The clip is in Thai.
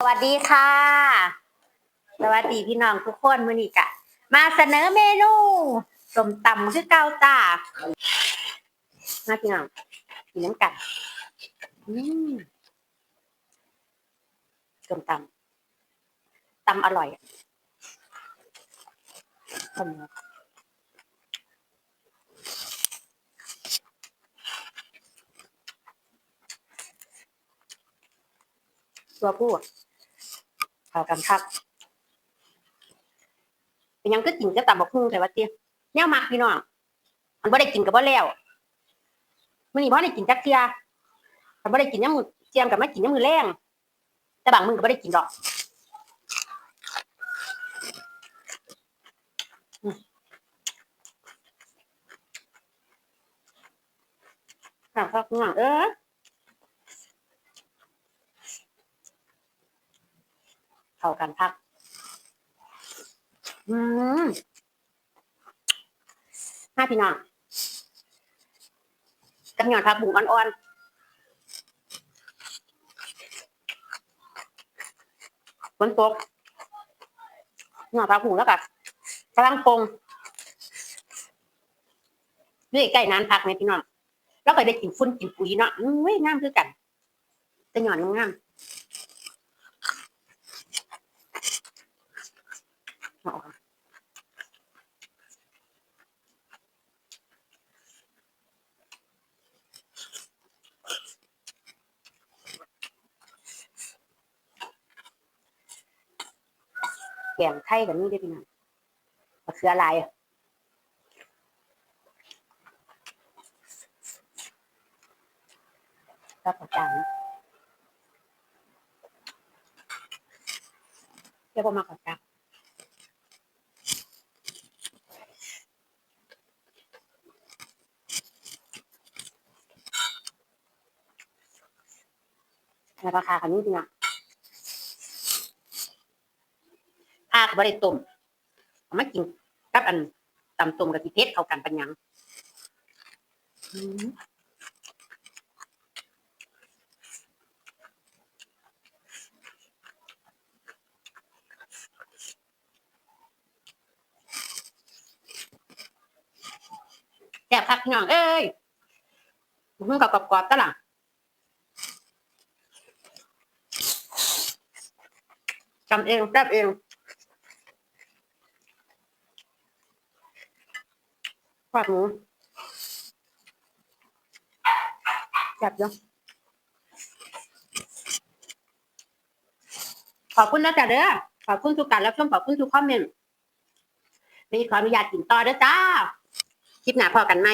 สวัสดีค่ะ สวัสดีพี่น้องทุกคนมื้อนี้กะ มาเสนอเมนูสมตำคือเก่าจ้ามาพี่น้องกินน้ำกันอืมส้มตำตำอร่อยสมตัวผู้ เข้ากันครับเป็นยังก็กินก็ตำบักหุ่งแต่ว่าเตี้ยแนวมักพี่น้องมันบ่ได้กินกับบ่แล้วมื้อนี้บ่ได้กินจักเทียมันบ่ได้กินยามมื้อเจียมกับไมากินยามมื้อแรงแต่บางมือก็บ่ได้กินดอกอืมครับครับพี่น้อเออ เข้ากันพัก อืมห้าพี่น้องกับหยอดผักบุ้งอ่อนๆฝนตกหยอดผักบุ้งแล้วกับกำลังปงนี่ใกล้นานพักไหมพี่น้อง แล้วก็ได้กินฟุ้นกินปุ๋ยเนาะอุ้ยงามคือกันแต่หยอดงามๆเอาออก แกงไทยแบบนี้ได้พี่น้องมะเขือลายอะก็ประจานเรียว่ามาประจานแล้วราคาคันนี้พี่น้อ งภาคบริตุ่มเอามากินกับอันตำตุ่มกับที่เพชรเข้ากันปัญญังแซ่บคักพี่น้องเอ้ยมันกับกรอบๆตะหลังทำเองแซ่บเอง ฝากหมูจับเนาะขอบคุณนะจ๊ะเด้อขอบคุณทุกการรับชมขอบคุณทุกคอมเมนต์นี่ขออนุญาตกินต่อเด้อจ้า คลิปหน้าพอกันไหม